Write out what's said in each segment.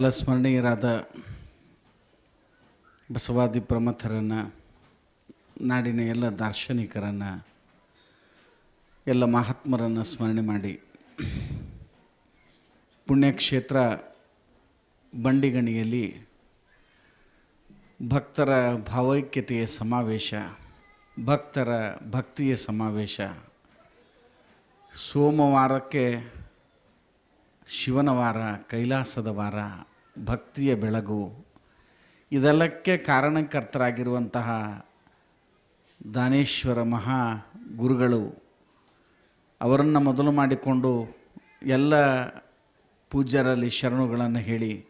ಎಲ್ಲ ಸ್ಮರಣೀಯರಾದ ಬಸವಾದಿ ಪ್ರಮಥರನ್ನು, ನಾಡಿನ ಎಲ್ಲ ದಾರ್ಶನಿಕರನ್ನು, ಎಲ್ಲ ಮಹಾತ್ಮರನ್ನು ಸ್ಮರಣೆ ಮಾಡಿ ಪುಣ್ಯಕ್ಷೇತ್ರ ಬಂಡಿಗಣಿಯಲ್ಲಿ ಭಕ್ತರ ಭಾವೈಕ್ಯತೆಯ ಸಮಾವೇಶ, ಭಕ್ತರ ಭಕ್ತಿಯ ಸಮಾವೇಶ, ಸೋಮವಾರಕ್ಕೆ ಶಿವನ ವಾರ, ಕೈಲಾಸದ ವಾರ ಭಕ್ತಿಯ ಬೆಳಗು. ಇದೆಲ್ಲಕ್ಕೆ ಕಾರಣಕರ್ತರಾಗಿರುವಂತಹ ದಾನೇಶ್ವರ ಮಹಾ ಗುರುಗಳು ಅವರನ್ನು ಮೊದಲು ಮಾಡಿಕೊಂಡು ಎಲ್ಲ ಪೂಜ್ಯರಲ್ಲಿ ಶರಣುಗಳನ್ನು ಹೇಳಿ,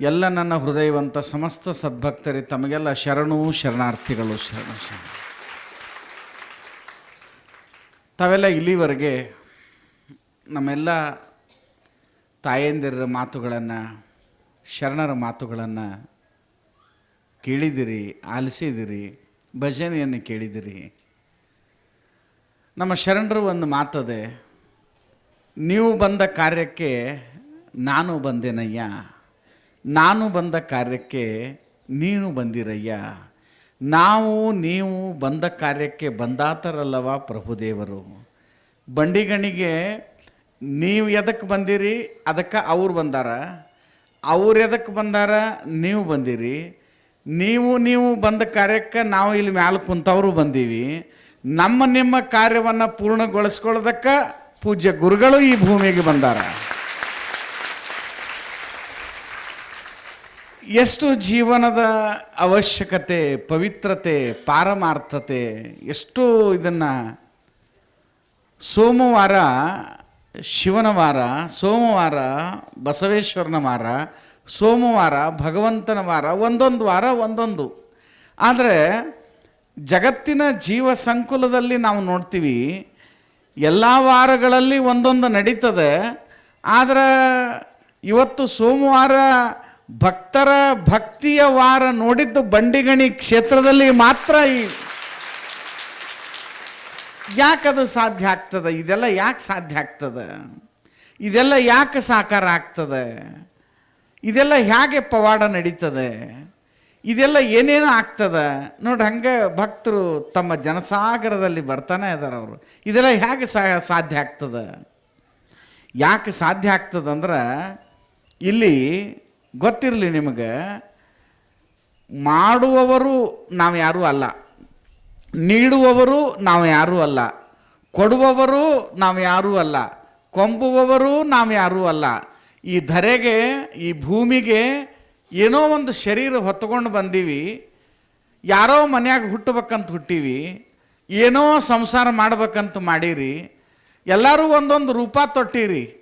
ಎಲ್ಲ ನನ್ನ ಹೃದಯವಂತ ಸಮಸ್ತ ಸದ್ಭಕ್ತರಿ, ತಮಗೆಲ್ಲ ಶರಣು ಶರಣಾರ್ಥಿಗಳು, ಶರಣ ಶರಣ. ತಾವೆಲ್ಲ ಇಲ್ಲಿವರೆಗೆ ನಮ್ಮೆಲ್ಲ ತಾಯಂದಿರ ಮಾತುಗಳನ್ನು ಶರಣರ ಮಾತುಗಳನ್ನು ಕೇಳಿದಿರಿ, ಆಲಿಸಿದಿರಿ, ಭಜನೆಯನ್ನು ಕೇಳಿದಿರಿ. ನಮ್ಮ ಶರಣರು ಒಂದು ಮಾತದೆ, ನೀವು ಬಂದ ಕಾರ್ಯಕ್ಕೆ ನಾನು ಬಂದೆನಯ್ಯ, ನಾನು ಬಂದ ಕಾರ್ಯಕ್ಕೆ ನೀನು ಬಂದಿರಯ್ಯ, ನಾವು, ನೀವು ಬಂದ ಕಾರ್ಯಕ್ಕೆ ಬಂದಾತರಲ್ಲವ ಪ್ರಭುದೇವರು. ಬಂಡಿಗಣಿಗೆ ನೀವು ಎದಕ್ಕೆ ಬಂದಿರಿ, ಅದಕ್ಕೆ ಅವ್ರು ಬಂದಾರ. ಅವ್ರು ಎದಕ್ಕೆ ಬಂದಾರ? ನೀವು ಬಂದಿರಿ. ನೀವು ನೀವು ಬಂದ ಕಾರ್ಯಕ್ಕೆ ನಾವು ಇಲ್ಲಿ ಮ್ಯಾಲೆ ಕುಂತವರು ಬಂದೀವಿ. ನಮ್ಮ, ನಿಮ್ಮ ಕಾರ್ಯವನ್ನು ಪೂರ್ಣಗೊಳಿಸ್ಕೊಳ್ಳೋದಕ್ಕೆ ಪೂಜ್ಯ ಗುರುಗಳು ಈ ಭೂಮಿಗೆ ಬಂದಾರ. ಎಷ್ಟು ಜೀವನದ ಅವಶ್ಯಕತೆ, ಪವಿತ್ರತೆ, ಪಾರಮಾರ್ಥತೆ, ಎಷ್ಟು ಇದನ್ನು ಸೋಮವಾರ ಶಿವನ ವಾರ ಸೋಮವಾರ ಬಸವೇಶ್ವರನ ವಾರ ಸೋಮವಾರ ಭಗವಂತನ ವಾರ, ಒಂದೊಂದು ವಾರ, ಒಂದೊಂದು. ಆದರೆ ಜಗತ್ತಿನ ಜೀವ ಸಂಕುಲದಲ್ಲಿ ನಾವು ನೋಡ್ತೀವಿ, ಎಲ್ಲ ವಾರಗಳಲ್ಲಿ ಒಂದೊಂದು ನಡೀತದೆ. ಆದರೆ ಇವತ್ತು ಸೋಮವಾರ ಭಕ್ತರ ಭಕ್ತಿಯ ವಾರ ನೋಡಿದ್ದು ಬಂಡಿಗಣಿ ಕ್ಷೇತ್ರದಲ್ಲಿ ಮಾತ್ರ ಈ ಯಾಕದು ಸಾಧ್ಯ ಆಗ್ತದೆ? ಇದೆಲ್ಲ ಯಾಕೆ ಸಾಧ್ಯ ಆಗ್ತದೆ? ಇದೆಲ್ಲ ಯಾಕೆ ಸಾಕಾರ ಆಗ್ತದೆ? ಇದೆಲ್ಲ ಹೇಗೆ ಪವಾಡ ನಡೀತದೆ? ಇದೆಲ್ಲ ಏನೇನು ಆಗ್ತದೆ? ನೋಡಿ ಹಂಗೆ ಭಕ್ತರು ತಮ್ಮ ಜನಸಾಗರದಲ್ಲಿ ಬರ್ತಾನೆ ಇದ್ದಾರೆ ಅವರು. ಇದೆಲ್ಲ ಹೇಗೆ ಸಾಧ್ಯ ಆಗ್ತದೆ? ಯಾಕೆ ಸಾಧ್ಯ ಆಗ್ತದಂದ್ರೆ ಇಲ್ಲಿ ಗೊತ್ತಿರಲಿ ನಿಮಗೆ, ಮಾಡುವವರು ನಾವು ಯಾರೂ ಅಲ್ಲ. ನೀಡುವವರು ನಾವು ಯಾರೂ ಅಲ್ಲ. ಕೊಡುವವರು ನಾವು ಯಾರೂ ಅಲ್ಲ. ಕೊಂಬುವವರು ನಾವು ಯಾರೂ ಅಲ್ಲ. ಈ ಧರೆಗೆ, ಈ ಭೂಮಿಗೆ ಏನೋ ಒಂದು ಶರೀರ ಹೊತ್ಕೊಂಡು ಬಂದೀವಿ. ಯಾರೋ ಮನ್ಯಾಗ ಹುಟ್ಟಬೇಕಂತ ಹುಟ್ಟೀವಿ. ಏನೋ ಸಂಸಾರ ಮಾಡ್ಬೇಕಂತ ಮಾಡೀರಿ. ಎಲ್ಲರೂ ಒಂದೊಂದು ರೂಪ ತೊಟ್ಟಿರಿ.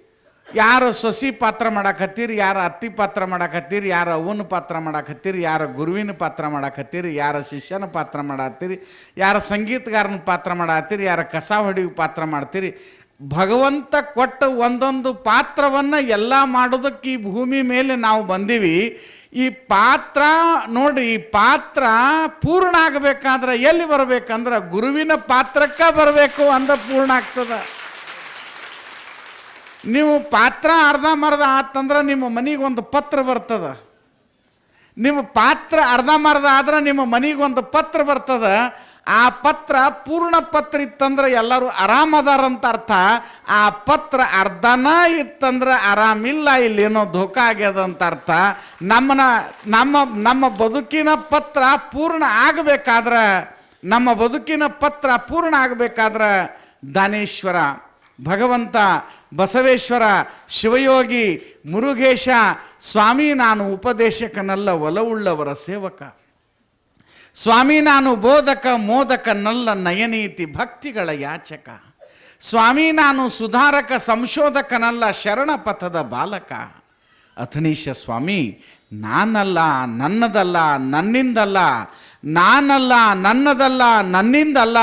ಯಾರು ಸೊಸಿ ಪಾತ್ರ ಮಾಡಾಕತ್ತೀರಿ, ಯಾರು ಅತ್ತಿ ಪಾತ್ರ ಮಾಡಾಕತ್ತೀರಿ, ಯಾರು ಅವನ ಪಾತ್ರ ಮಾಡಾಕತ್ತೀರಿ, ಯಾರು ಗುರುವಿನ ಪಾತ್ರ ಮಾಡಾಕತ್ತೀರಿ, ಯಾರ ಶಿಷ್ಯನ ಪಾತ್ರ ಮಾಡತ್ತೀರಿ, ಯಾರ ಸಂಗೀತಗಾರನ ಪಾತ್ರ ಮಾಡತ್ತೀರಿ, ಯಾರ ಕಸ ಹೊಡಿಯೋ ಪಾತ್ರ ಮಾಡ್ತೀರಿ. ಭಗವಂತ ಕೊಟ್ಟ ಒಂದೊಂದು ಪಾತ್ರವನ್ನು ಎಲ್ಲ ಮಾಡೋದಕ್ಕೆ ಈ ಭೂಮಿ ಮೇಲೆ ನಾವು ಬಂದೀವಿ. ಈ ಪಾತ್ರ ನೋಡಿ, ಈ ಪಾತ್ರ ಪೂರ್ಣ ಆಗಬೇಕಾದ್ರೆ ಎಲ್ಲಿ ಬರಬೇಕಂದ್ರೆ ಗುರುವಿನ ಪಾತ್ರಕ್ಕೆ ಬರಬೇಕು ಅಂದ್ರೆ ಪೂರ್ಣ ಆಗ್ತದೆ. ನೀವು ಪಾತ್ರ ಅರ್ಧಂಬರ್ಧ ಆತಂದ್ರೆ ನಿಮ್ಮ ಮನೆಗೆ ಒಂದು ಪತ್ರ ಬರ್ತದ. ನಿಮ್ಮ ಪಾತ್ರ ಅರ್ಧಂಬರ್ಧ ಆದ್ರೆ ನಿಮ್ಮ ಮನೆಗೆ ಒಂದು ಪತ್ರ ಬರ್ತದ. ಆ ಪತ್ರ ಪೂರ್ಣ ಪತ್ರ ಇತ್ತಂದ್ರೆ ಎಲ್ಲರೂ ಆರಾಮದಾರಂತ ಅರ್ಥ. ಆ ಪತ್ರ ಅರ್ಧನ ಇತ್ತಂದ್ರೆ ಆರಾಮಿಲ್ಲ, ಇಲ್ಲೇನೋ ಧೋಕ ಆಗ್ಯದ ಅಂತ ಅರ್ಥ. ನಮ್ಮನ, ನಮ್ಮ ನಮ್ಮ ಬದುಕಿನ ಪತ್ರ ಪೂರ್ಣ ಆಗಬೇಕಾದ್ರೆ, ನಮ್ಮ ಬದುಕಿನ ಪತ್ರ ಪೂರ್ಣ ಆಗಬೇಕಾದ್ರೆ ದಾನೇಶ್ವರ ಭಗವಂತ ಬಸವೇಶ್ವರ ಶಿವಯೋಗಿ ಮುರುಘೇಶ ಸ್ವಾಮಿ ನಾನು ಉಪದೇಶಕನಲ್ಲ, ಒಲವುಳ್ಳವರ ಸೇವಕ. ಸ್ವಾಮಿ ನಾನು ಬೋಧಕ, ಮೋದಕನಲ್ಲ, ನಯನೀತಿ ಭಕ್ತಿಗಳ ಯಾಚಕ. ಸ್ವಾಮಿ ನಾನು ಸುಧಾರಕ, ಸಂಶೋಧಕನಲ್ಲ ಶರಣ ಪಥದ ಬಾಲಕ. ಅಥನೀಶ ಸ್ವಾಮಿ, ನಾನಲ್ಲ, ನನ್ನದಲ್ಲ, ನನ್ನಿಂದಲ್ಲ, ನಾನಲ್ಲ, ನನ್ನದಲ್ಲ, ನನ್ನಿಂದಲ್ಲ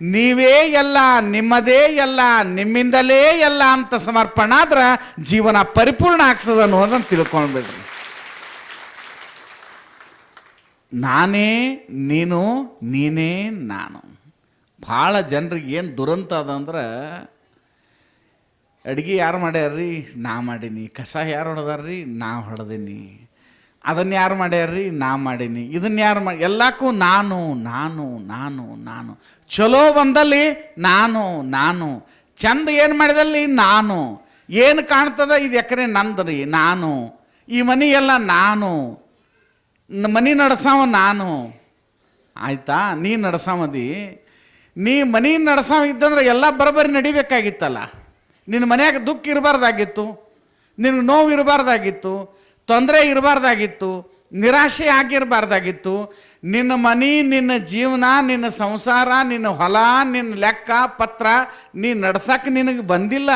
ನೀವೇ ಎಲ್ಲ, ನಿಮ್ಮದೇ ಎಲ್ಲ, ನಿಮ್ಮಿಂದಲೇ ಎಲ್ಲ ಅಂತ ಸಮರ್ಪಣ ಆದ್ರೆ ಜೀವನ ಪರಿಪೂರ್ಣ ಆಗ್ತದೆ ಅನ್ನೋದನ್ನು ತಿಳ್ಕೊಂಡ್ಬಿಡ್ರಿ ನಾನೇ, ನೀನು, ನೀನೇ, ನಾನು. ಭಾಳ ಜನರಿಗೆ ಏನು ದುರಂತ ಅದಂದ್ರೆ ಅಡುಗೆ ಯಾರು ಮಾಡ್ಯಾರ್ರಿ? ನಾ ಮಾಡೀನಿ. ಕಸ ಯಾರು ಹೊಡೆದಾರ್ರಿ? ನಾ ಹೊಡೆದೀನಿ. ಅದನ್ನು ಯಾರು ಮಾಡ್ಯಾರ್ರಿ? ನಾ ಮಾಡೀನಿ. ಇದನ್ನು ಯಾರು ಮಾಡಿ ಎಲ್ಲಕ್ಕೂ ನಾನು ನಾನು ನಾನು ನಾನು. ಚಲೋ ಬಂದಲ್ಲಿ ನಾನು ನಾನು. ಚಂದ ಏನು ಮಾಡಿದಲ್ಲಿ ನಾನು. ಏನು ಕಾಣ್ತದ ಇದು ಎಕರೆ ನಂದ್ರಿ, ನಾನು. ಈ ಮನೆ ಎಲ್ಲ ನಾನು. ಮನಿ ನಡ್ಸವ ನಾನು. ಆಯ್ತಾ? ನೀ ನಡೆಸಾವದಿ. ನೀ ಮನೆ ನಡ್ಸವ ಇದ್ದಂದ್ರೆ ಎಲ್ಲ ಬರೋಬ್ಬರಿ ನಡಿಬೇಕಾಗಿತ್ತಲ್ಲ. ನಿನ್ನ ಮನ್ಯಾಗ ದುಃಖ ಇರಬಾರ್ದಾಗಿತ್ತು. ನಿನಗೆ ನೋವು ಇರಬಾರ್ದಾಗಿತ್ತು. ತೊಂದರೆ ಇರಬಾರ್ದಾಗಿತ್ತು, ನಿರಾಶೆ ಆಗಿರಬಾರ್ದಾಗಿತ್ತು, ನಿನ್ನ ಮನೆ, ನಿನ್ನ ಜೀವನ, ನಿನ್ನ ಸಂಸಾರ, ನಿನ್ನ ಹೊಲ, ನಿನ್ನ ಲೆಕ್ಕ, ಪತ್ರ ನೀ ನಡ್ಸಕ್ಕೆ ನಿನಗೆ ಬಂದಿಲ್ಲ,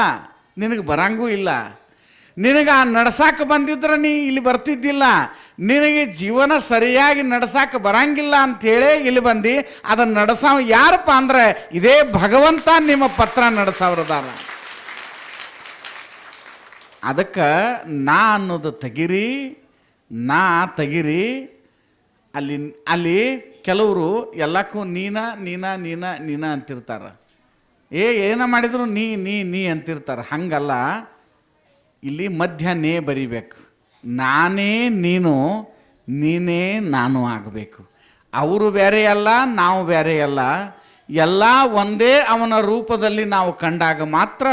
ನಿನಗೆ ಬರಂಗೂ ಇಲ್ಲ. ನಿನಗೆ ಆ ನಡ್ಸೋಕೆ ಬಂದಿದ್ರೆ ನೀ ಇಲ್ಲಿ ಬರ್ತಿದ್ದಿಲ್ಲ, ನಿನಗೆ ಜೀವನ ಸರಿಯಾಗಿ ನಡ್ಸೋಕೆ ಬರಂಗಿಲ್ಲ ಅಂಥೇಳಿ ಇಲ್ಲಿ ಬಂದು, ಅದನ್ನು ನಡ್ಸಾವ ಯಾರಪ್ಪ ಅಂದ್ರೆ ಇದೇ ಭಗವಂತ ನಿಮ್ಮ ಪತ್ರ ನಡೆಸವ್ರದಾರ. ಅದಕ್ಕೆ ನಾ ಅನ್ನೋದು ತೆಗಿರಿ, ನಾ ತೆಗಿರಿ. ಅಲ್ಲಿ ಅಲ್ಲಿ ಕೆಲವರು ಎಲ್ಲಕ್ಕೂ ನೀನ ನೀನ ನೀನ ನೀನ ಅಂತಿರ್ತಾರೆ. ಏ, ಏನ ಮಾಡಿದ್ರು ನೀ ನೀ ನೀ ಅಂತಿರ್ತಾರೆ. ಹಂಗಲ್ಲ. ಇಲ್ಲಿ ಮಧ್ಯ ನೇ ಬರಿಬೇಕು. ನಾನೇ ನೀನು, ನೀನೇ ನಾನು ಆಗಬೇಕು. ಅವರು ಬೇರೆ ಅಲ್ಲ, ನಾವು ಬೇರೆ ಅಲ್ಲ. ಎಲ್ಲ ಒಂದೇ ಅವನ ರೂಪದಲ್ಲಿ ನಾವು ಕಂಡಾಗ ಮಾತ್ರ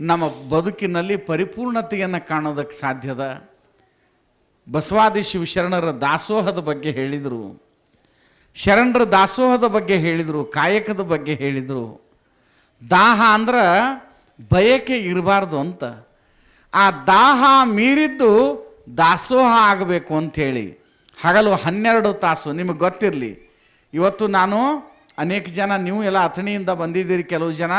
ನಮ್ಮ ಬದುಕಿನಲ್ಲಿ ಪರಿಪೂರ್ಣತೆಯನ್ನು ಕಾಣೋದಕ್ಕೆ ಸಾಧ್ಯದ? ಬಸವಾದಿ ಶಿವಶರಣರ ದಾಸೋಹದ ಬಗ್ಗೆ ಹೇಳಿದರು. ಶರಣರ ದಾಸೋಹದ ಬಗ್ಗೆ ಹೇಳಿದರು, ಕಾಯಕದ ಬಗ್ಗೆ ಹೇಳಿದರು. ದಾಹ ಅಂದ್ರೆ ಬಯಕೆ ಇರಬಾರ್ದು ಅಂತ. ಆ ದಾಹ ಮೀರಿದ್ದು ದಾಸೋಹ ಆಗಬೇಕು ಅಂಥೇಳಿ ಹಗಲು ಹನ್ನೆರಡು ತಾಸು, ನಿಮಗೆ ಗೊತ್ತಿರಲಿ. ಇವತ್ತು ನಾನು ಅನೇಕ ಜನ, ನೀವು ಎಲ್ಲ ಅಥಣಿಯಿಂದ ಬಂದಿದ್ದೀರಿ, ಕೆಲವು ಜನ.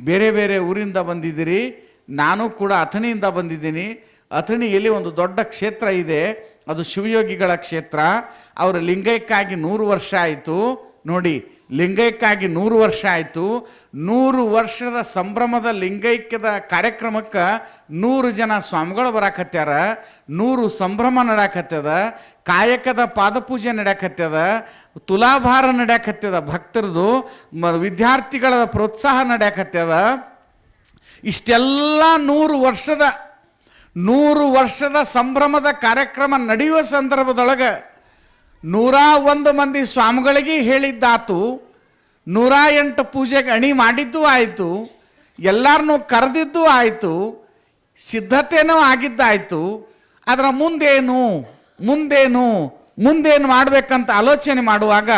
ಬೇರೆ ಬೇರೆ ಊರಿಂದ ಬಂದಿದ್ದೀರಿ. ನಾನು ಕೂಡ ಅಥಣಿಯಿಂದ ಬಂದಿದ್ದೀನಿ. ಅಥಣಿಯಲ್ಲಿ ಒಂದು ದೊಡ್ಡ ಕ್ಷೇತ್ರ ಇದೆ. ಅದು ಶಿವಯೋಗಿಗಳ ಕ್ಷೇತ್ರ. ಅವರ ಲಿಂಗೈಕ್ಕಾಗಿ ನೂರು ವರ್ಷ ಆಯಿತು. ನೋಡಿ ಲಿಂಗೈಕ್ಕಾಗಿ ನೂರು ವರ್ಷ ಆಯಿತು. ನೂರು ವರ್ಷದ ಸಂಭ್ರಮದ ಲಿಂಗೈಕ್ಯದ ಕಾರ್ಯಕ್ರಮಕ್ಕೆ ನೂರು ಜನ ಸ್ವಾಮಿಗಳು ಬರಾಕತ್ಯಾರ. ನೂರು ಸಂಭ್ರಮ ನಡ್ಯಾಕತ್ಯದ. ಕಾಯಕದ ಪಾದಪೂಜೆ ನಡ್ಯಾಕತ್ಯದ. ತುಲಾಭಾರ ನಡ್ಯಾಕತ್ಯದ ಭಕ್ತರದು. ಮ, ವಿದ್ಯಾರ್ಥಿಗಳ ಪ್ರೋತ್ಸಾಹ ನಡ್ಯಾಕತ್ಯದ. ಇಷ್ಟೆಲ್ಲ ನೂರು ವರ್ಷದ ನೂರು ವರ್ಷದ ಸಂಭ್ರಮದ ಕಾರ್ಯಕ್ರಮ ನಡೆಯುವ ಸಂದರ್ಭದೊಳಗೆ ನೂರ ಒಂದು ಮಂದಿ ಸ್ವಾಮಿಗಳಿಗೆ ಹೇಳಿದ್ದಾತು. ನೂರ ಎಂಟು ಪೂಜೆಗೆ ಅಣಿ ಮಾಡಿದ್ದು ಆಯಿತು ಎಲ್ಲರನ್ನೂ ಕರೆದಿದ್ದು ಆಯಿತು, ಸಿದ್ಧತೆನೂ ಆಗಿದ್ದಾಯಿತು. ಅದರ ಮುಂದೇನು ಮುಂದೇನು ಮುಂದೇನು ಮಾಡಬೇಕಂತ ಆಲೋಚನೆ ಮಾಡುವಾಗ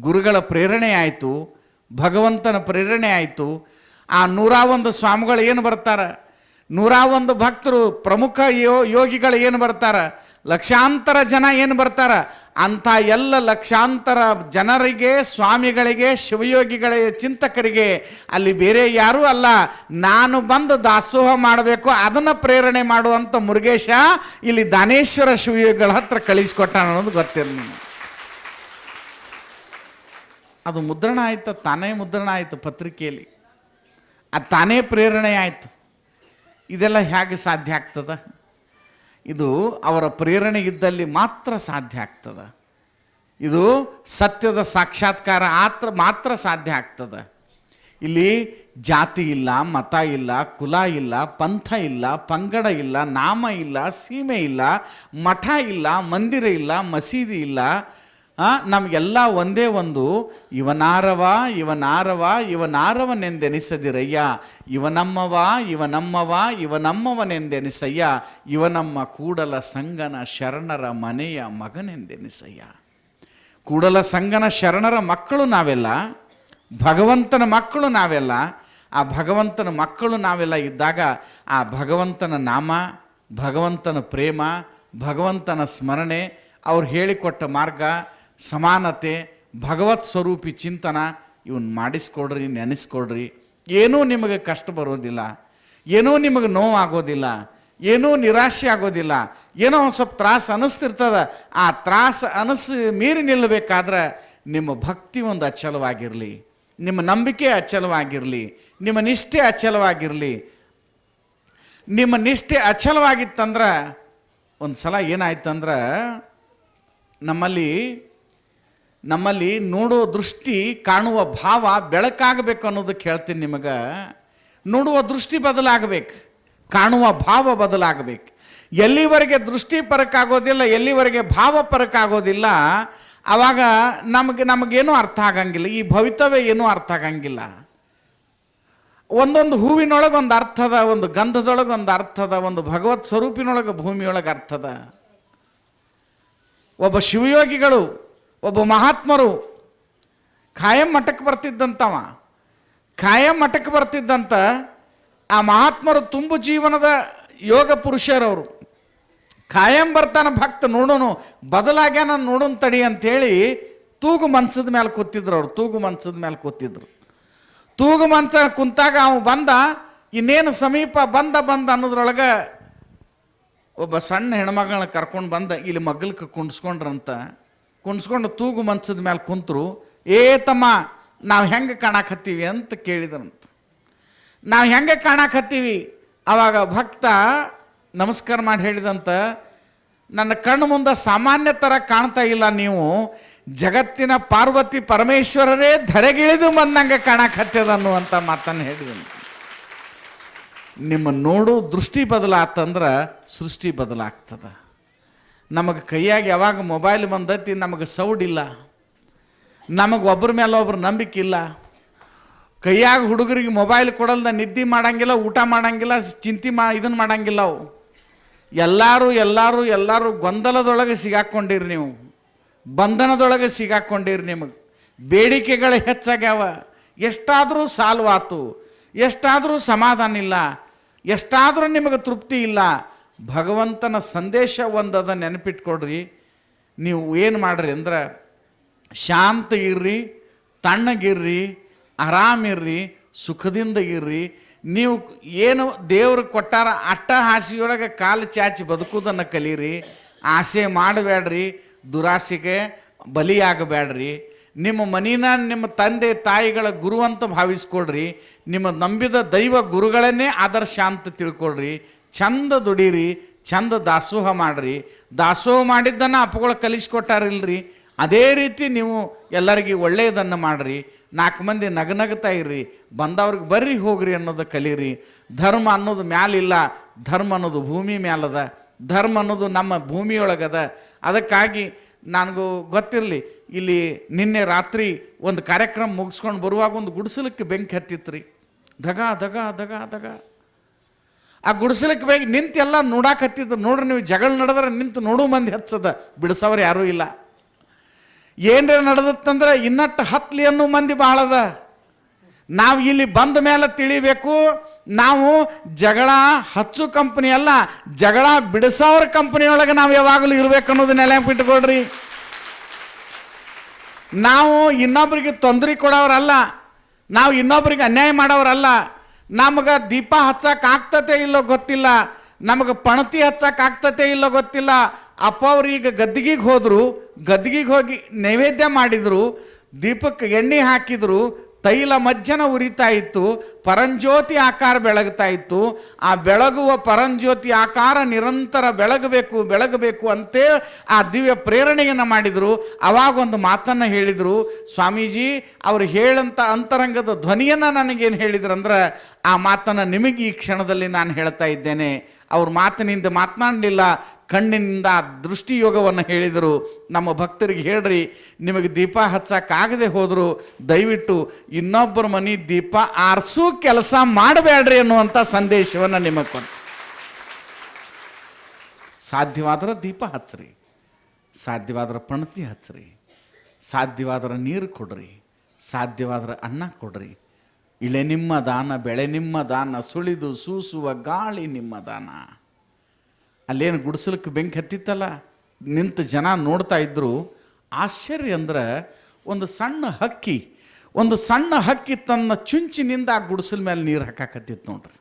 ಗುರುಗಳ ಪ್ರೇರಣೆ ಆಯಿತು, ಭಗವಂತನ ಪ್ರೇರಣೆ ಆಯಿತು. ಆ ನೂರ ಒಂದು ಸ್ವಾಮಿಗಳು ಏನು ಬರ್ತಾರೆ? ನೂರ ಒಂದು ಭಕ್ತರು ಪ್ರಮುಖ ಯೋ ಯೋಗಿಗಳು ಏನು ಬರ್ತಾರೆ? ಲಕ್ಷಾಂತರ ಜನ ಏನು ಬರ್ತಾರ? ಅಂಥ ಎಲ್ಲ ಲಕ್ಷಾಂತರ ಜನರಿಗೆ, ಸ್ವಾಮಿಗಳಿಗೆ ಶಿವಯೋಗಿಗಳ ಚಿಂತಕರಿಗೆ, ಅಲ್ಲಿ ಬೇರೆ ಯಾರೂ ಅಲ್ಲ, ನಾನು ಬಂದು ದಾಸೋಹ ಮಾಡಬೇಕು, ಅದನ್ನು ಪ್ರೇರಣೆ ಮಾಡುವಂಥ ಮುರುಗೇಶ ಇಲ್ಲಿ ದಾನೇಶ್ವರ ಶಿವಯೋಗಿಗಳ ಹತ್ರ ಕಳಿಸ್ಕೊಟ್ಟ ಅನ್ನೋದು ಗೊತ್ತಿರಲಿ ಅದು ಮುದ್ರಣ ಆಯಿತು, ತಾನೇ ಮುದ್ರಣ ಆಯಿತು ಪತ್ರಿಕೆಯಲ್ಲಿ. ಅದು ತಾನೇ ಪ್ರೇರಣೆ ಆಯಿತು. ಇದೆಲ್ಲ ಹೇಗೆ ಸಾಧ್ಯ ಆಗ್ತದ? ಇದು ಅವರ ಪ್ರೇರಣೆ ಇದ್ದಲ್ಲಿ ಮಾತ್ರ ಸಾಧ್ಯ ಆಗ್ತದೆ. ಇದು ಸತ್ಯದ ಸಾಕ್ಷಾತ್ಕಾರ ಆತ್ರ ಮಾತ್ರ ಸಾಧ್ಯ ಆಗ್ತದೆ. ಇಲ್ಲಿ ಜಾತಿ ಇಲ್ಲ, ಮತ ಇಲ್ಲ, ಕುಲ ಇಲ್ಲ, ಪಂಥ ಇಲ್ಲ, ಪಂಗಡ ಇಲ್ಲ, ನಾಮ ಇಲ್ಲ, ಸೀಮೆ ಇಲ್ಲ, ಮಠ ಇಲ್ಲ, ಮಂದಿರ ಇಲ್ಲ, ಮಸೀದಿ ಇಲ್ಲ ನಮಗೆಲ್ಲ ಒಂದೇ ಒಂದು, ಇವನಾರವ ಇವನಾರವ, ಇವನಾರವನೆಂದೆನಿಸದಿರಯ್ಯ. ಇವನಮ್ಮವ ಇವನಮ್ಮವ, ಇವನಮ್ಮವನೆಂದೆನಿಸಯ್ಯ. ಇವನಮ್ಮ ಕೂಡಲ ಸಂಗನ ಶರಣರ ಮನೆಯ ಮಗನೆಂದೆನಿಸಯ್ಯ. ಕೂಡಲ ಸಂಗನ ಶರಣರ ಮಕ್ಕಳು ನಾವೆಲ್ಲ, ಭಗವಂತನ ಮಕ್ಕಳು ನಾವೆಲ್ಲ, ಆ ಭಗವಂತನ ಮಕ್ಕಳು ನಾವೆಲ್ಲ ಇದ್ದಾಗ, ಆ ಭಗವಂತನ ನಾಮ, ಭಗವಂತನ ಪ್ರೇಮ, ಭಗವಂತನ ಸ್ಮರಣೆ, ಅವ್ರು ಹೇಳಿಕೊಟ್ಟ ಮಾರ್ಗ ಸಮಾನತೆ, ಭಗವತ್ ಸ್ವರೂಪಿ ಚಿಂತನ ಇವನ್ ಮಾಡಿಸ್ಕೊಡ್ರಿ, ನೆನೆಸ್ಕೊಡ್ರಿ. ಏನೂ ನಿಮಗೆ ಕಷ್ಟ ಬರೋದಿಲ್ಲ. ಏನೂ ನಿಮಗೆ ನೋವಾಗೋದಿಲ್ಲ. ಏನೂ ನಿರಾಶೆ ಆಗೋದಿಲ್ಲ. ಏನೋ ಒಂದು ಸ್ವಲ್ಪ ತ್ರಾಸ ಅನ್ನಿಸ್ತಿರ್ತದ ಆ ತ್ರಾಸ ಅನಿಸ್ ಮೀರಿ ನಿಲ್ಲಬೇಕಾದ್ರೆ ನಿಮ್ಮ ಭಕ್ತಿ ಒಂದು ಅಚಲವಾಗಿರಲಿ. ನಿಮ್ಮ ನಂಬಿಕೆ ಅಚಲವಾಗಿರಲಿ. ನಿಮ್ಮ ನಿಷ್ಠೆ ಅಚಲವಾಗಿರಲಿ. ನಿಮ್ಮ ನಿಷ್ಠೆ ಅಚಲವಾಗಿತ್ತಂದ್ರೆ ಒಂದು ಸಲ ಏನಾಯ್ತಂದ್ರೆ ನಮ್ಮಲ್ಲಿ ನಮ್ಮಲ್ಲಿ ನೋಡೋ ದೃಷ್ಟಿ, ಕಾಣುವ ಭಾವ ಬೆಳಕಾಗಬೇಕು ಅನ್ನೋದಕ್ಕೆ ಹೇಳ್ತೀನಿ ನಿಮಗೆ. ನೋಡುವ ದೃಷ್ಟಿ ಬದಲಾಗಬೇಕು. ಕಾಣುವ ಭಾವ ಬದಲಾಗಬೇಕು. ಎಲ್ಲಿವರೆಗೆ ದೃಷ್ಟಿ ಪರಕ್ಕಾಗೋದಿಲ್ಲ ಎಲ್ಲಿವರೆಗೆ ಭಾವ ಪರಕ್ಕಾಗೋದಿಲ್ಲ ಆವಾಗ ನಮಗೆ, ನಮಗೇನೂ ಅರ್ಥ ಆಗಂಗಿಲ್ಲ, ಈ ಭವಿತವ್ಯ ಏನೂ ಅರ್ಥ ಆಗಂಗಿಲ್ಲ. ಒಂದೊಂದು ಹೂವಿನೊಳಗೆ ಒಂದು ಅರ್ಥದ, ಒಂದು ಗಂಧದೊಳಗೆ ಒಂದು ಅರ್ಥದ, ಒಂದು ಭಗವತ್ ಸ್ವರೂಪಿನೊಳಗೆ ಭೂಮಿಯೊಳಗೆ ಅರ್ಥದ. ಒಬ್ಬ ಶಿವಯೋಗಿಗಳು ಒಬ್ಬ ಮಹಾತ್ಮರು ಖಾಯಂ ಮಠಕ್ಕೆ ಬರ್ತಿದ್ದಂತವ, ಖಾಯಂ ಮಠಕ್ಕೆ ಬರ್ತಿದ್ದಂತ ಆ ಮಹಾತ್ಮರು ತುಂಬು ಜೀವನದ ಯೋಗ ಪುರುಷರವರು. ಖಾಯಂ ಬರ್ತಾನ ಭಕ್ತ ನೋಡೋನು, ಬದಲಾಗ್ಯಾನ ನೋಡೋನ್ ತಡಿ ಅಂಥೇಳಿ ತೂಗು ಮಂಚದ ಮೇಲೆ ಕೂತಿದ್ರು ಅವರು, ತೂಗು ಮಂಚದ ಮೇಲೆ ಕೂತಿದ್ರು. ತೂಗು ಮಂಚ ಕುಂತಾಗ ಅವನು ಬಂದ, ಇನ್ನೇನು ಸಮೀಪ ಬಂದ ಬಂದ ಅನ್ನೋದ್ರೊಳಗೆ ಒಬ್ಬ ಸಣ್ಣ ಹೆಣ್ಮಗಳನ್ನ ಕರ್ಕೊಂಡು ಬಂದ, ಇಲ್ಲಿ ಮಗ್ಗಲ್ಕ ಕುಣಿಸ್ಕೊಂಡ್ರಂತ ಕುಣಿಸ್ಕೊಂಡು ತೂಗು ಮಂಚದ ಮೇಲೆ ಕುಂತರು, ಏ ತಮ್ಮ, ನಾವು ಹೆಂಗೆ ಕಾಣಕತ್ತೀವಿ? ಅಂತ ಕೇಳಿದ್ರಂತ. ನಾವು ಹೆಂಗೆ ಕಾಣಕತ್ತೀವಿ? ಆವಾಗ ಭಕ್ತ ನಮಸ್ಕಾರ ಮಾಡಿ ಹೇಳಿದಂತ, ನನ್ನ ಕಣ್ಣು ಮುಂದೆ ಸಾಮಾನ್ಯ ಥರ ಕಾಣ್ತಾ ಇಲ್ಲ ನೀವು. ಜಗತ್ತಿನ ಪಾರ್ವತಿ ಪರಮೇಶ್ವರರೇ ಧರೆಗಿಳಿದು ಬಂದಂಗೆ ಕಾಣಕತ್ತದ ಅನ್ನುವಂಥ ಮಾತನ್ನು ಹೇಳಿದನು. ನಿಮ್ಮ ನೋಡು ದೃಷ್ಟಿ ಬದಲಾತಂದ್ರೆ ಸೃಷ್ಟಿ ಬದಲಾಗ್ತದ. ನಮಗೆ ಕೈಯಾಗಿ ಯಾವಾಗ ಮೊಬೈಲ್ ಬಂದತ್ತಿ ನಮಗೆ ಸೌಡಿಲ್ಲ ನಮಗೆ ಒಬ್ಬರ ಮೇಲೆ ಒಬ್ಬರು ನಂಬಿಕೆ ಇಲ್ಲ. ಕೈಯಾಗ ಹುಡುಗರಿಗೆ ಮೊಬೈಲ್ ಕೊಡಲ್ದ ನಿದ್ದೆ ಮಾಡಂಗಿಲ್ಲ, ಊಟ ಮಾಡಂಗಿಲ್ಲ, ಚಿಂತೆ ಮಾ ಇದನ್ನು ಮಾಡಂಗಿಲ್ಲ ಅವು. ಎಲ್ಲರೂ ಎಲ್ಲರೂ ಎಲ್ಲರೂ ಗೊಂದಲದೊಳಗೆ ಸಿಗಾಕ್ಕೊಂಡಿರಿ ನೀವು. ಬಂಧನದೊಳಗೆ ಸಿಗಾಕ್ಕೊಂಡಿರಿ ನಿಮಗೆ. ಬೇಡಿಕೆಗಳು ಹೆಚ್ಚಾಗ್ಯಾವ. ಎಷ್ಟಾದರೂ ಸಾಲ್ವಾತು. ಎಷ್ಟಾದರೂ ಸಮಾಧಾನ ಇಲ್ಲ. ಎಷ್ಟಾದರೂ ನಿಮಗೆ ತೃಪ್ತಿ ಇಲ್ಲ. ಭಗವಂತನ ಸಂದೇಶ ಒಂದದ ನೆನಪಿಟ್ಕೊಡ್ರಿ. ನೀವು ಏನು ಮಾಡ್ರಿ ಅಂದ್ರೆ ಶಾಂತ ಇರ್ರಿ, ತಣ್ಣಗಿರ್ರಿ, ಆರಾಮಿರ್ರಿ, ಸುಖದಿಂದ ಇರ್ರಿ. ನೀವು ಏನು ದೇವ್ರು ಕೊಟ್ಟಾರ ಅಟ್ಟ ಹಾಸಿಗೆಯೊಳಗೆ ಕಾಲು ಚಾಚಿ ಬದುಕುವುದನ್ನು ಕಲೀರಿ. ಆಸೆ ಮಾಡಬೇಡ್ರಿ ದುರಾಸೆಗೆ ಬಲಿಯಾಗಬೇಡ್ರಿ ನಿಮ್ಮ ಮನಿನ ನಿಮ್ಮ ತಂದೆ ತಾಯಿಗಳ ಗುರು ಅಂತ ಭಾವಿಸ್ಕೊಡ್ರಿ. ನಿಮ್ಮ ನಂಬಿದ ದೈವ ಗುರುಗಳನ್ನೇ ಆದರ್ಶ ಅಂತ ತಿಳ್ಕೊಡ್ರಿ. ಚಂದ ದುಡೀರಿ, ಚಂದ ದಾಸೋಹ ಮಾಡ್ರಿ. ದಾಸೋಹ ಮಾಡಿದ್ದನ್ನು ಅಪ್ಪಗಳು ಕಲಿಸ್ಕೊಟ್ಟಾರಿಲ್ರಿ. ಅದೇ ರೀತಿ ನೀವು ಎಲ್ಲರಿಗೆ ಒಳ್ಳೆಯದನ್ನು ಮಾಡ್ರಿ. ನಾಲ್ಕು ಮಂದಿ ನಗನಗ್ತಾ ಇರ್ರಿ. ಬಂದವ್ರಿಗೆ ಬರ್ರಿ ಹೋಗ್ರಿ ಅನ್ನೋದು ಕಲೀರಿ. ಧರ್ಮ ಅನ್ನೋದು ಮ್ಯಾಲಿಲ್ಲ. ಧರ್ಮ ಅನ್ನೋದು ಭೂಮಿ ಮ್ಯಾಲದ. ಧರ್ಮ ಅನ್ನೋದು ನಮ್ಮ ಭೂಮಿಯೊಳಗದ. ಅದಕ್ಕಾಗಿ ನನಗೂ ಗೊತ್ತಿರಲಿ, ಇಲ್ಲಿ ನಿನ್ನೆ ರಾತ್ರಿ ಒಂದು ಕಾರ್ಯಕ್ರಮ ಮುಗಿಸ್ಕೊಂಡು ಬರುವಾಗ ಒಂದು ಗುಡಿಸಲಕ್ಕೆ ಬೆಂಕಿ ಹತ್ತಿತ್ತು ರೀ ಧಗ ಧಗ ಧಗ. ದಗ ಆ ಗುಡಿಸಲಕ್ಕೆ ಬೇಗ ನಿಂತು ಎಲ್ಲ ನೋಡಾಕತ್ತಿದ್ರು ನೋಡ್ರಿ ನೀವು ಜಗಳ ನಡೆದ್ರೆ ನಿಂತು ನೋಡು ಮಂದಿ ಹಚ್ಚದ. ಬಿಡಿಸೋರು ಯಾರೂ ಇಲ್ಲ. ಏನ್ರ ನಡೆದತ್ತಂದ್ರೆ ಇನ್ನಟ್ಟು ಹತ್ಲಿ ಅನ್ನೋ ಮಂದಿ ಭಾಳದ ನಾವು ಇಲ್ಲಿ ಬಂದ ಮೇಲೆ ತಿಳಿಬೇಕು. ನಾವು ಜಗಳ ಹಚ್ಚು ಕಂಪ್ನಿ ಅಲ್ಲ, ಜಗಳ ಬಿಡಿಸೋರ ಕಂಪ್ನಿಯೊಳಗೆ ನಾವು ಯಾವಾಗಲೂ ಇರಬೇಕು ಅನ್ನೋದು ನೆನಪಿಟ್ಕೊಡ್ರಿ ನಾವು ಇನ್ನೊಬ್ರಿಗೆ ತೊಂದರೆ ಕೊಡೋರಲ್ಲ, ನಾವು ಇನ್ನೊಬ್ರಿಗೆ ಅನ್ಯಾಯ ಮಾಡೋರಲ್ಲ ನಮಗೆ ದೀಪ ಹಚ್ಚಕ್ಕೆ ಆಗ್ತತೆ ಇಲ್ಲೋ ಗೊತ್ತಿಲ್ಲ. ನಮಗೆ ಪಣತಿ ಹಚ್ಚಕ್ಕೆ ಆಗ್ತತೆ ಇಲ್ಲೋ ಗೊತ್ತಿಲ್ಲ. ಅಪ್ಪ ಅವ್ರು ಈಗ ಗದ್ದಿಗೆಗೆ ಹೋದರು, ಗದ್ದಿಗೆಗೆ ಹೋಗಿ ನೈವೇದ್ಯ ಮಾಡಿದರು ದೀಪಕ್ಕೆ ಎಣ್ಣೆ ಹಾಕಿದರು ತೈಲ ಮಜ್ಜನ ಉರಿತಾ ಇತ್ತು, ಪರಂಜ್ಯೋತಿ ಆಕಾರ ಬೆಳಗ್ತಾ ಇತ್ತು. ಆ ಬೆಳಗುವ ಪರಂಜ್ಯೋತಿ ಆಕಾರ ನಿರಂತರ ಬೆಳಗಬೇಕು ಬೆಳಗಬೇಕು ಅಂತೇ ಆ ದಿವ್ಯ ಪ್ರೇರಣೆಯನ್ನು ಮಾಡಿದರು. ಅವಾಗ ಒಂದು ಮಾತನ್ನು ಹೇಳಿದರು, ಸ್ವಾಮೀಜಿ ಅವರು ಹೇಳಂಥ ಅಂತರಂಗದ ಧ್ವನಿಯನ್ನು ನನಗೇನು ಹೇಳಿದ್ರಂದ್ರೆ, ಆ ಮಾತನ್ನು ನಿಮಗೆ ಈ ಕ್ಷಣದಲ್ಲಿ ನಾನು ಹೇಳ್ತಾ ಇದ್ದೇನೆ. ಅವ್ರ ಮಾತಿನಿಂದ ಮಾತನಾಡಲಿಲ್ಲ ಕಣ್ಣಿನಿಂದ ದೃಷ್ಟಿ ಯೋಗವನ್ನು ಹೇಳಿದರು. ನಮ್ಮ ಭಕ್ತರಿಗೆ ಹೇಳ್ರಿ, ನಿಮಗೆ ದೀಪ ಹಚ್ಚಕ್ಕಾಗದೆ ಹೋದರು, ದಯವಿಟ್ಟು ಇನ್ನೊಬ್ಬರ ಮನೆ ದೀಪ ಆರಿಸೋ ಕೆಲಸ ಮಾಡಬೇಡ್ರಿ ಅನ್ನುವಂಥ ಸಂದೇಶವನ್ನು ನಿಮಗೆ ಕೊಟ್ಟು ಸಾಧ್ಯವಾದರೆ ದೀಪ ಹಚ್ಚ್ರಿ, ಸಾಧ್ಯವಾದರೆ ಪಣತಿ ಹಚ್ಚ್ರಿ, ಸಾಧ್ಯವಾದರೆ ನೀರು ಕೊಡ್ರಿ, ಸಾಧ್ಯವಾದರೆ ಅನ್ನ ಕೊಡ್ರಿ. ಇಳೆ ನಿಮ್ಮ ದಾನ, ಬೆಳೆ ನಿಮ್ಮ ದಾನ, ಸುಳಿದು ಸೂಸುವ ಗಾಳಿ ನಿಮ್ಮ ದಾನ. ಅಲ್ಲೇನು ಗುಡಿಸಲಕ್ಕೆ ಬೆಂಕಿ ಹತ್ತಿತ್ತಲ್ಲ? ನಿಂತು ಜನ ನೋಡ್ತಾ ಇದ್ದರು ಆಶ್ಚರ್ಯ ಅಂದ್ರೆ ಒಂದು ಸಣ್ಣ ಹಕ್ಕಿ, ಒಂದು ಸಣ್ಣ ಹಕ್ಕಿ ತನ್ನ ಚುಂಚಿನಿಂದ ಆ ಗುಡಿಸಲ ಮೇಲೆ ನೀರು ಹಾಕಾಕತ್ತಿತ್ತು ನೋಡ್ರಿ.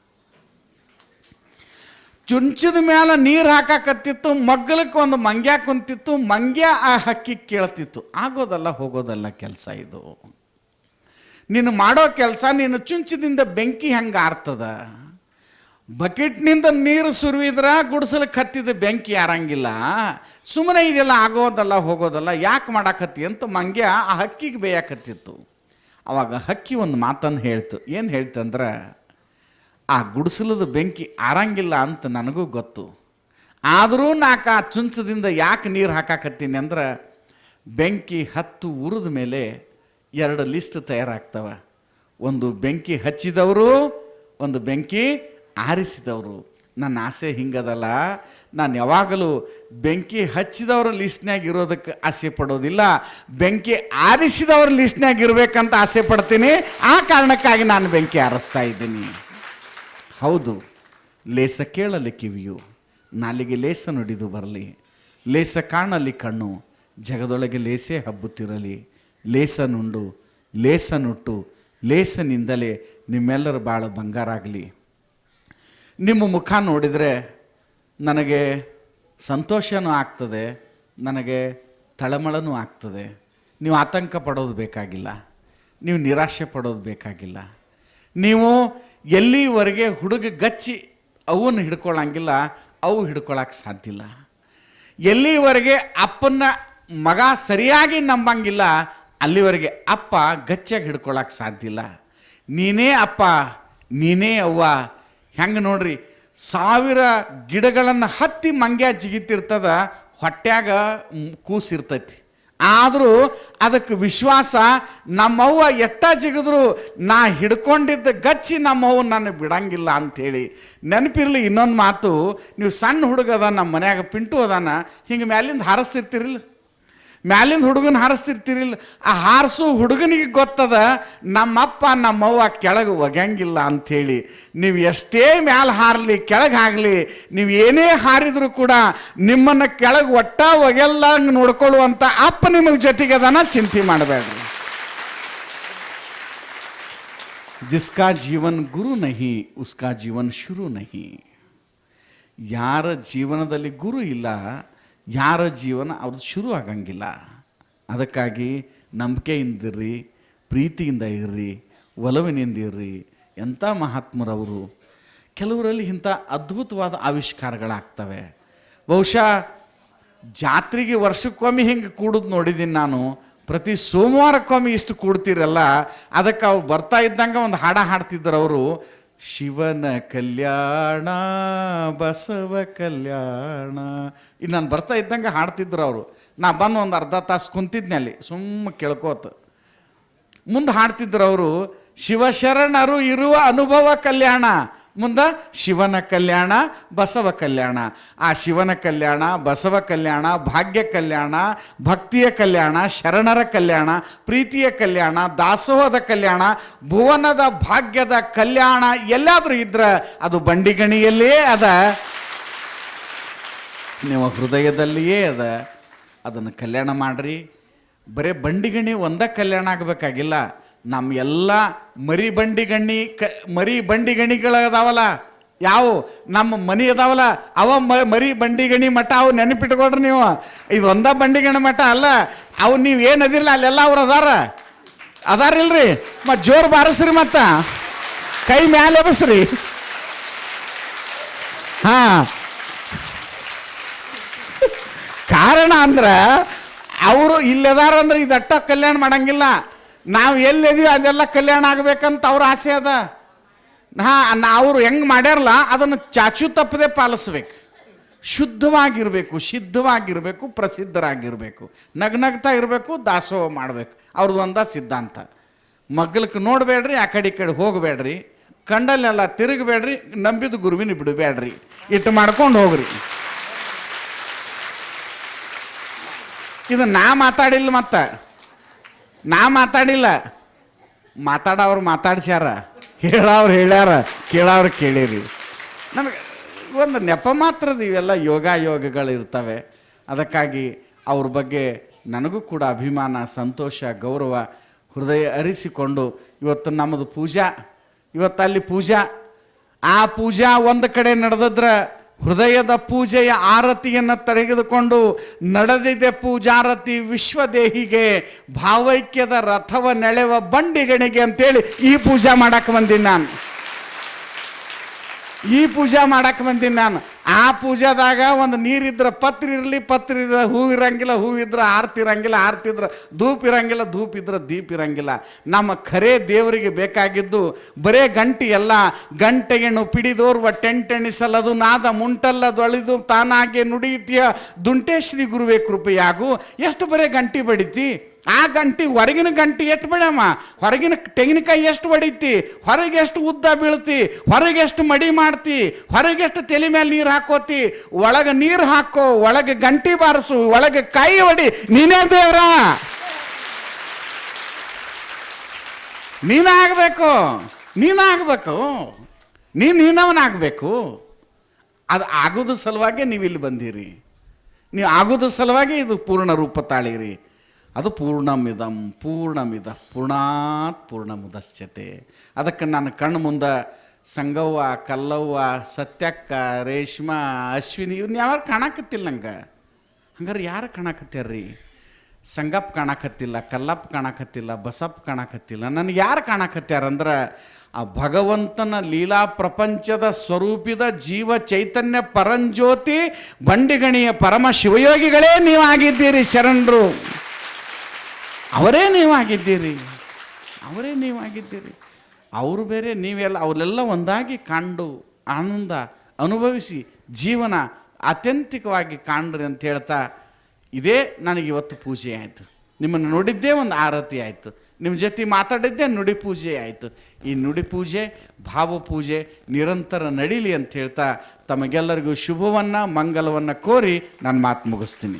ಚುಂಚದ ಮೇಲೆ ನೀರು ಹಾಕಾಕತ್ತಿತ್ತು, ಮಗ್ಗಲಕ್ಕೆ ಒಂದು ಮಂಗ್ಯ ಕುಂತಿತ್ತು, ಮಂಗ್ಯ ಆ ಹಕ್ಕಿ ಕೇಳ್ತಿತ್ತು. ಆಗೋದಲ್ಲ, ಹೋಗೋದಲ್ಲ ಕೆಲಸ ಇದು. ನೀನು ಮಾಡೋ ಕೆಲಸ, ನೀನು ಚುಂಚದಿಂದ ಬೆಂಕಿ ಹೆಂಗೆ ಆರ್ತದ? ಬಕೆಟ್ನಿಂದ ನೀರು ಸುರುವಿದ್ರ ಗುಡಿಸಲು ಹತ್ತಿದ ಬೆಂಕಿ ಯಾರಂಗಿಲ್ಲ? ಸುಮ್ಮನೆ ಇದೆಲ್ಲ ಆಗೋದಲ್ಲ, ಹೋಗೋದಲ್ಲ, ಯಾಕೆ ಮಾಡಾಕತ್ತಿ ಅಂತ ಮಂಗ್ಯ ಆ ಹಕ್ಕಿಗೆ ಬೇಯಾಕತ್ತಿತ್ತು. ಅವಾಗ ಹಕ್ಕಿ ಒಂದು ಮಾತನ್ನು ಹೇಳ್ತು. ಏನು ಹೇಳ್ತಂದ್ರೆ ಆ ಗುಡಿಸಲದ ಬೆಂಕಿ ಆರಂಗಿಲ್ಲ ಅಂತ ನನಗೂ ಗೊತ್ತು. ಆದರೂ ನಾಕ ಆ ಚುಂಚದಿಂದ ಯಾಕೆ ನೀರು ಹಾಕಾಕತ್ತೀನಿ ಅಂದ್ರೆ, ಬೆಂಕಿ ಹತ್ತು ಉರಿದ ಮೇಲೆ ಎರಡು ಲಿಸ್ಟ್ ತಯಾರಾಗ್ತವೆ. ಒಂದು ಬೆಂಕಿ ಹಚ್ಚಿದವರು, ಒಂದು ಬೆಂಕಿ ಆರಿಸಿದವರು. ನನ್ನ ಆಸೆ ಹಿಂಗದಲ್ಲ. ನಾನು ಯಾವಾಗಲೂ ಬೆಂಕಿ ಹಚ್ಚಿದವ್ರ ಲಿಸ್ಟ್ನಾಗ ಇರೋದಕ್ಕೆ ಆಸೆ ಪಡೋದಿಲ್ಲ. ಬೆಂಕಿ ಆರಿಸಿದವ್ರ ಲಿಸ್ಟ್ನಾಗ ಇರಬೇಕಂತ ಆಸೆ ಪಡ್ತೀನಿ. ಆ ಕಾರಣಕ್ಕಾಗಿ ನಾನು ಬೆಂಕಿ ಆರಿಸ್ತಾ ಇದ್ದೀನಿ. ಹೌದು. ಲೇಸ ಕೇಳಲಿ ಕಿವಿಯು. ನಾಲಿಗೆ ಲೇಸ ನುಡಿದು ಬರಲಿ. ಲೇಸ ಕಾಣಲಿ ಕಣ್ಣು. ಜಗದೊಳಗೆ ಲೇಸೇ ಹಬ್ಬುತ್ತಿರಲಿ. ಲೇಸ ನುಂಡು. ಲೇಸ ನುಟ್ಟು. ಲೇಸನಿಂದಲೇ ನಿಮ್ಮೆಲ್ಲರ ಬಾಳು ಬಂಗಾರ ಆಗಲಿ ನಿಮ್ಮ ಮುಖ ನೋಡಿದರೆ ನನಗೆ ಸಂತೋಷನೂ ಆಗ್ತದೆ, ನನಗೆ ತಳಮಳನೂ ಆಗ್ತದೆ. ನೀವು ಆತಂಕ ಪಡೋದು ಬೇಕಾಗಿಲ್ಲ. ನೀವು ನಿರಾಶೆ ಪಡೋದು ಬೇಕಾಗಿಲ್ಲ. ನೀವು ಎಲ್ಲಿವರೆಗೆ ಹುಡುಗ ಗಚ್ಚಿ ಅವನ್ನು ಹಿಡ್ಕೊಳ್ಳಂಗಿಲ್ಲ ಅವು ಹಿಡ್ಕೊಳಕ್ಕೆ ಸಾಧ್ಯ ಇಲ್ಲ. ಎಲ್ಲಿವರೆಗೆ ಅಪ್ಪನ ಮಗ ಸರಿಯಾಗಿ ನಂಬಂಗಿಲ್ಲ, ಅಲ್ಲಿವರೆಗೆ ಅಪ್ಪ ಗಚ್ಚಾಗಿ ಹಿಡ್ಕೊಳಕ್ಕೆ ಸಾಧ್ಯ ಇಲ್ಲ. ನೀನೇ ಅಪ್ಪ, ನೀನೇ ಅವ್ವ ಹೆಂಗೆ ನೋಡ್ರಿ? ಸಾವಿರ ಗಿಡಗಳನ್ನು ಹತ್ತಿ ಮಂಗ್ಯ ಜಿಗಿತಿರ್ತದ, ಹೊಟ್ಯಾಗ ಕೂಸಿರ್ತೈತಿ ಆದರೂ ಅದಕ್ಕೆ ವಿಶ್ವಾಸ, ನಮ್ಮವ್ವ ಎಟ್ಟ ಜಿಗಿದ್ರು, ನಾ ಹಿಡ್ಕೊಂಡಿದ್ದ ಗಚ್ಚಿ ನಮ್ಮವ್ವ ನನ್ನ ಬಿಡಂಗಿಲ್ಲ ಅಂಥೇಳಿ ನೆನಪಿರಲಿ ಇನ್ನೊಂದು ಮಾತು, ನೀವು ಸಣ್ಣ ಹುಡುಗ ಅದ ನಮ್ಮ ಮನ್ಯಾಗ ಪಿಂಟು ಅದಾನ, ಹಿಂಗೆ ಮ್ಯಾಲಿಂದ ಹಾರಿಸ್ತಿರ್ತಿರಿಲ್ಲ? ಮ್ಯಾಲಿಂದ ಹುಡುಗನ ಹಾರಿಸ್ತಿರ್ತಿರಿಲ್ಲ ಆ ಹಾರಿಸು ಹುಡುಗನಿಗೆ ಗೊತ್ತದ, ನಮ್ಮಪ್ಪ ನಮ್ಮವ್ವ ಕೆಳಗೆ ಒಗ್ಯಂಗಿಲ್ಲ ಅಂಥೇಳಿ ನೀವು ಎಷ್ಟೇ ಮ್ಯಾಲೆ ಹಾರಲಿ, ಕೆಳಗೆ ಆಗಲಿ ನೀವು ಏನೇ ಹಾರಿದ್ರು ಕೂಡ ನಿಮ್ಮನ್ನು ಕೆಳಗೆ ಒಟ್ಟ ಒಗೆಲ್ಲ ನೋಡ್ಕೊಳ್ಳುವಂಥ ಅಪ್ಪ ನಿಮಗೆ ಜೊತೆಗದನ ಚಿಂತೆ ಮಾಡಬೇಡ್ರಿ. ಜಿಸ್ಕಾ ಜೀವನ್ ಗುರು ನಹಿ, ಉಸ್ಕಾ ಜೀವನ್ ಶುರು ನಹಿ. ಯಾರ ಜೀವನದಲ್ಲಿ ಗುರು ಇಲ್ಲ ಯಾರ ಜೀವನ ಅವ್ರದ್ದು ಶುರು ಆಗಂಗಿಲ್ಲ. ಅದಕ್ಕಾಗಿ ನಂಬಿಕೆಯಿಂದಿರ್ರಿ, ಪ್ರೀತಿಯಿಂದ ಇರ್ರಿ, ಒಲವಿನಿಂದ ಇರ್ರಿ, ಎಂಥ ಮಹಾತ್ಮರವರು. ಕೆಲವರಲ್ಲಿ ಇಂಥ ಅದ್ಭುತವಾದ ಆವಿಷ್ಕಾರಗಳಾಗ್ತವೆ. ಬಹುಶಃ ಜಾತ್ರೆಗೆ ವರ್ಷಕ್ಕೊಮ್ಮೆ ಹಿಂಗೆ ಕೂಡೋದು ನೋಡಿದ್ದೀನಿ ನಾನು. ಪ್ರತಿ ಸೋಮವಾರಕ್ಕೊಮ್ಮೆ ಇಷ್ಟು ಕೂಡ್ತಿರಲ್ಲ. ಅದಕ್ಕೆ ಅವ್ರು ಬರ್ತಾ ಇದ್ದಂಗೆ ಒಂದು ಹಾಡ ಹಾಡ್ತಿದ್ರು ಅವರು. ಶಿವನ ಕಲ್ಯಾಣ, ಬಸವ ಕಲ್ಯಾಣ. ಇಲ್ಲಿ ನಾನು ಬರ್ತಾ ಇದ್ದಂಗೆ ಹಾಡ್ತಿದ್ರು ಅವರು. ನಾ ಬಂದು ಒಂದು ಅರ್ಧ ತಾಸು ಕುಂತಿದ್ನೆ ಅಲ್ಲಿ, ಸುಮ್ಮ ಕೇಳ್ಕೋತ. ಮುಂದೆ ಹಾಡ್ತಿದ್ರು ಅವರು, ಶಿವಶರಣರು ಇರುವ ಅನುಭವ ಕಲ್ಯಾಣ ಮುಂದೆ ಶಿವನ ಕಲ್ಯಾಣ, ಬಸವ ಕಲ್ಯಾಣ. ಆ ಶಿವನ ಕಲ್ಯಾಣ, ಬಸವ ಕಲ್ಯಾಣ, ಭಾಗ್ಯ ಕಲ್ಯಾಣ, ಭಕ್ತಿಯ ಕಲ್ಯಾಣ, ಶರಣರ ಕಲ್ಯಾಣ, ಪ್ರೀತಿಯ ಕಲ್ಯಾಣ, ದಾಸೋಹದ ಕಲ್ಯಾಣ, ಭುವನದ ಭಾಗ್ಯದ ಕಲ್ಯಾಣ ಎಲ್ಲಾದರೂ ಇದ್ರೆ ಅದು ಬಂಡಿಗಣಿಯಲ್ಲೇ ಅದ. ನೀವು ಹೃದಯದಲ್ಲಿಯೇ ಅದ. ಅದನ್ನು ಕಲ್ಯಾಣ ಮಾಡ್ರಿ. ಬರೇ ಬಂಡಿಗಣಿ ಒಂದ ಕಲ್ಯಾಣ ಆಗಬೇಕಾಗಿಲ್ಲ. ನಮ್ಮ ಎಲ್ಲ ಮರಿ ಬಂಡಿಗಣ್ಣಿ ಕ, ಮರಿ ಬಂಡಿಗಣಿಗಳದಾವಲ್ಲ ಯಾವ? ನಮ್ಮ ಮನಿ ಅದಾವಲ್ಲ? ಅವ ಮರಿ ಬಂಡಿಗಣಿ ಮಠ ಅವು ನೆನಪಿಟ್ಕೊಡ್ರಿ ನೀವು. ಇದು ಒಂದ ಬಂಡಿಗಣಿ ಮಠ ಅಲ್ಲ, ಅವು ನೀವು ಏನು ಅದಿರಲ್ಲ ಅಲ್ಲೆಲ್ಲ ಅವ್ರು ಅದಾರ. ಅದಾರಿಲ್ರಿ? ಮತ್ತು ಜೋರು ಬಾರಿಸ್ರಿ ಮತ್ತ. ಕೈ ಮ್ಯಾಲೆ ಬಸ್ರಿ ಹಾ. ಕಾರಣ ಅಂದ್ರೆ, ಅವರು ಇಲ್ಲದಾರ ಅಂದ್ರೆ ಇದಟ್ಟ ಕಲ್ಯಾಣ ಮಾಡಂಗಿಲ್ಲ. ನಾವು ಎಲ್ಲಿದೀವಿ ಅದೆಲ್ಲ ಕಲ್ಯಾಣ ಆಗ್ಬೇಕಂತ ಅವ್ರ ಆಸೆ ಅದ. ಹಾ ನಾ ಅವರು ಹೆಂಗೆ ಮಾಡ್ಯಾರಲ್ಲ, ಅದನ್ನು ಚಾಚು ತಪ್ಪದೆ ಪಾಲಿಸ್ಬೇಕು. ಶುದ್ಧವಾಗಿರಬೇಕು, ಸಿದ್ಧವಾಗಿರಬೇಕು, ಪ್ರಸಿದ್ಧರಾಗಿರಬೇಕು. ನಗ್ನಗ್ತಾ ಇರಬೇಕು, ದಾಸೋಹ ಮಾಡಬೇಕು. ಅವ್ರದ್ದು ಒಂದ ಸಿದ್ಧಾಂತ. ಮಗ್ಲಕ್ಕೆ ನೋಡಬೇಡ್ರಿ, ಆ ಕಡೆ ಈ ಕಡೆ ಹೋಗಬೇಡ್ರಿ. ಕಂಡಲ್ಲೆಲ್ಲ ತಿರುಗಬೇಡ್ರಿ, ನಂಬಿದ ಗುರುವಿನ ಬಿಡಬೇಡ್ರಿ. ಇಟ್ಟು ಮಾಡ್ಕೊಂಡು ಹೋಗ್ರಿ. ಇದು ನಾ ಮಾತಾಡಿಲ್ಲ ಮತ್ತ. ನಾ ಮಾತಾಡಿಲ್ಲ. ಮಾತಾಡೋರು ಮಾತಾಡ್ಸ್ಯಾರ. ಹೇಳೋರು ಹೇಳ್ಯಾರ ಕೇಳೋರು ಕೇಳಿರಿ. ನಮಗೆ ಒಂದು ನೆಪ ಮಾತ್ರದ ಇವೆಲ್ಲ ಯೋಗ ಯೋಗಗಳು ಇರ್ತವೆ. ಅದಕ್ಕಾಗಿ ಅವ್ರ ಬಗ್ಗೆ ನನಗೂ ಕೂಡ ಅಭಿಮಾನ, ಸಂತೋಷ, ಗೌರವ, ಹೃದಯ ಅರಿಸಿಕೊಂಡು ಇವತ್ತು ನಮ್ಮದು ಪೂಜಾ. ಇವತ್ತು ಅಲ್ಲಿ ಪೂಜಾ. ಆ ಪೂಜಾ ಒಂದು ಕಡೆ ನಡೆದದ್ರ ಹೃದಯದ ಪೂಜೆಯ ಆರತಿಯನ್ನು ತೆಗೆದುಕೊಂಡು ನಡೆದಿದೆ ಪೂಜಾರತಿ ವಿಶ್ವದೇಹಿಗೆ ಭಾವೈಕ್ಯದ ರಥವ ನೆಳೆವ ಬಂಡಿಗಣಿಗೆ ಅಂತೇಳಿ ಈ ಪೂಜೆ ಮಾಡಕ್ಕೆ ಬಂದೀನಿ ನಾನು. ಈ ಪೂಜೆ ಮಾಡಕ್ಕೆ ಬಂದೀನಿ ನಾನು. ಆ ಪೂಜಾದಾಗ ಒಂದು ನೀರಿದ್ರೆ ಪತ್ರ ಇರಲಿ, ಪತ್ರ ಇರ ಹೂ ಇರಂಗಿಲ್ಲ, ಹೂ ಇದ್ರೆ ಆರ್ತಿ ಇರಂಗಿಲ್ಲ, ಆರ್ತಿ ಇದ್ರೆ ಧೂಪ್ ಇರಂಗಿಲ್ಲ, ಧೂಪ್ ಇದ್ರೆ ದೀಪ ಇರಂಗಿಲ್ಲ. ನಮ್ಮ ಖರೆ ದೇವರಿಗೆ ಬೇಕಾಗಿದ್ದು ಬರೇ ಗಂಟಿ ಎಲ್ಲ ಗಂಟೆಗೆಣ್ಣು ಪಿಡಿದೋರ್ವ ಟೆಂಟೆಣಿಸಲದು, ನಾದ ಮುಂಟಲ್ಲದೊಳಿದು ತಾನಾಗೆ ನುಡಿಯುತ್ತೀಯ. ದುಂಟೇಶ್ರೀ ಗುರುವೇ ಕೃಪೆಯಾಗು. ಎಷ್ಟು ಬರೇ ಗಂಟಿ ಬಡಿತಿ? ಆ ಗಂಟಿ ಹೊರಗಿನ ಗಂಟಿ ಎಷ್ಟು ಬಿಡಮ್ಮ ಹೊರಗಿನ ತೆಂಗಿನಕಾಯಿ ಎಷ್ಟು ಹೊಡಿತಿ ಹೊರಗೆ ಎಷ್ಟು ಉದ್ದ ಬೀಳ್ತಿ? ಹೊರಗೆ ಎಷ್ಟು ಮಡಿ ಮಾಡ್ತಿ? ಹೊರಗೆ ಎಷ್ಟು ತಲೆ ಮೇಲೆ ನೀರು ಹಾಕೋತಿ? ಒಳಗೆ ನೀರು ಹಾಕೋ, ಒಳಗೆ ಗಂಟಿ ಬಾರಿಸು, ಒಳಗೆ ಕೈ ಹೊಡಿ ನೀನೇ ದೇವ್ರ. ನೀನಾಗಬೇಕು ನೀನಾಗಬೇಕು ನೀನು ನೀನವನಾಗಬೇಕು ಅದು ಆಗೋದು ಸಲುವಾಗಿ ನೀವು ಇಲ್ಲಿ ಬಂದಿರಿ. ನೀವು ಆಗೋದು ಸಲುವಾಗಿ ಇದು ಪೂರ್ಣ ರೂಪ ತಾಳಿರಿ. ಅದು ಪೂರ್ಣಮಿದಂ, ಪೂರ್ಣಮಿದ, ಪೂರ್ಣಾತ್ ಪೂರ್ಣಮುದಶ್ಚತೆ ಅದಕ್ಕೆ ನನ್ನ ಕಣ್ಣು ಮುಂದೆ ಸಂಗವ್ವ, ಕಲ್ಲವ್ವ, ಸತ್ಯಕ್ಕ, ರೇಷ್ಮಾ, ಅಶ್ವಿನಿ, ಇವ್ನ ಯಾರು ಕಾಣಕತ್ತಿಲ್ಲ ನಂಗೆ. ಹಂಗಾರೆ ಯಾರು ಕಾಣಕತ್ಯಾರ್ರಿ? ಸಂಗಪ್ಪ ಕಾಣಕತ್ತಿಲ್ಲ, ಕಲ್ಲಪ್ಪ ಕಾಣಕತ್ತಿಲ್ಲ, ಬಸಪ್ಪ ಕಾಣಕತ್ತಿಲ್ಲ. ನನಗೆ ಯಾರು ಕಾಣಕತ್ಯಾರಂದ್ರೆ ಆ ಭಗವಂತನ ಲೀಲಾ ಪ್ರಪಂಚದ ಸ್ವರೂಪಿದ ಜೀವ ಚೈತನ್ಯ ಪರಂಜ್ಯೋತಿ ಬಂಡಿಗಣಿಯ ಪರಮ ಶಿವಯೋಗಿಗಳೇ ನೀವು ಆಗಿದ್ದೀರಿ ಶರಣರು. ಅವರೇ ನೀವಾಗಿದ್ದೀರಿ. ಅವರೇ ನೀವಾಗಿದ್ದೀರಿ. ಅವರು ಬೇರೆ ನೀವೆಲ್ಲ ಅವರೆಲ್ಲ ಒಂದಾಗಿ ಕಂಡು ಆನಂದ ಅನುಭವಿಸಿ ಜೀವನ ಆತ್ಯಂತಿಕವಾಗಿ ಕಾಣ್ರಿ ಅಂತ ಹೇಳ್ತಾ ಇದೇ ನನಗೆ ಇವತ್ತು ಪೂಜೆ ಆಯಿತು. ನಿಮ್ಮನ್ನು ನೋಡಿದ್ದೇ ಒಂದು ಆರತಿ ಆಯಿತು. ನಿಮ್ಮ ಜೊತೆ ಮಾತಾಡಿದ್ದೇ ನುಡಿ ಪೂಜೆ ಆಯಿತು. ಈ ನುಡಿ ಪೂಜೆ, ಭಾವ ಪೂಜೆ ನಿರಂತರ ನಡೀಲಿ ಅಂತ ಹೇಳ್ತಾ ತಮಗೆಲ್ಲರಿಗೂ ಶುಭವನ್ನು, ಮಂಗಲವನ್ನು ಕೋರಿ ನಾನು ಮಾತು ಮುಗಿಸ್ತೀನಿ.